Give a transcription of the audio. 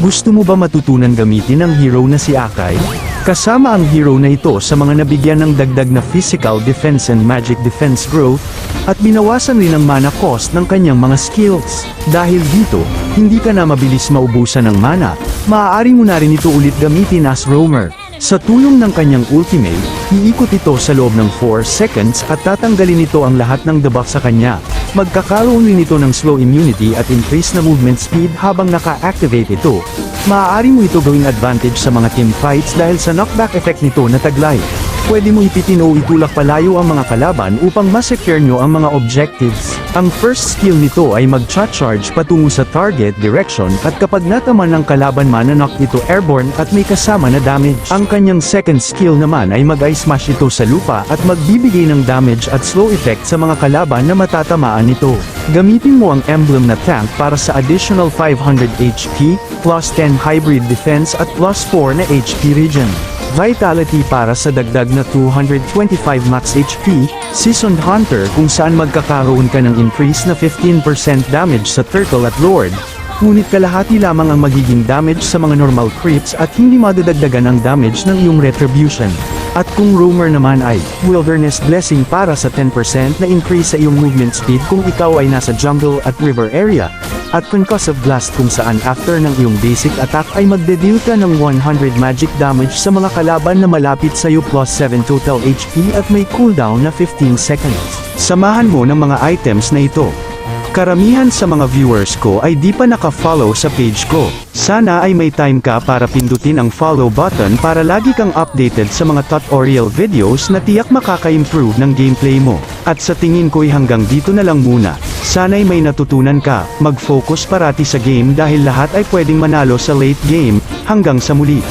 Gusto mo ba matutunan gamitin ang hero na si Akai? Kasama ang hero na ito sa mga nabigyan ng dagdag na physical defense and magic defense growth, at binawasan rin ang mana cost ng kanyang mga skills. Dahil dito, hindi ka na mabilis maubusan ng mana, maaari mo na rin ito ulit gamitin as roamer. Sa tulong ng kanyang ultimate, iikot ito sa loob ng 4 seconds at tatanggalin ito ang lahat ng debuff sa kanya. Magkakaroon rin ito ng slow immunity at increase na movement speed habang naka-activate ito. Maaari mo ito gawing advantage sa mga team fights dahil sa knockback effect nito na taglay. Pwede mo ipitin o itulak palayo ang mga kalaban upang masecure nyo ang mga objectives. Ang first skill nito ay mag-charge patungo sa target direction at kapag nataman ng kalaban mananok ito airborne at may kasama na damage. Ang kanyang second skill naman ay mag-ice smash ito sa lupa at magbibigay ng damage at slow effect sa mga kalaban na matatamaan nito. Gamitin mo ang emblem na tank para sa additional 500 HP, plus 10 hybrid defense at plus 4 na HP regen. Vitality para sa dagdag na 225 max HP, Seasoned Hunter kung saan magkakaroon ka ng increase na 15% damage sa Turtle at Lord, ngunit kalahati lamang ang magiging damage sa mga normal creeps at hindi madadagdagan ang damage ng iyong Retribution. At kung Roamer naman ay Wilderness Blessing para sa 10% na increase sa iyong movement speed kung ikaw ay nasa jungle at river area, at Concussive Blast kung saan after ng iyong basic attack ay magde-deal ka ng 100 magic damage sa mga kalaban na malapit sa iyo plus 7 total HP at may cooldown na 15 seconds. Samahan mo ng mga items na ito. Karamihan sa mga viewers ko ay di pa naka-follow sa page ko. Sana ay may time ka para pindutin ang follow button para lagi kang updated sa mga tutorial videos na tiyak makaka-improve ng gameplay mo. At sa tingin ko'y hanggang dito na lang muna. Sana'y may natutunan ka, mag-focus parati sa game dahil lahat ay pwedeng manalo sa late game, hanggang sa muli.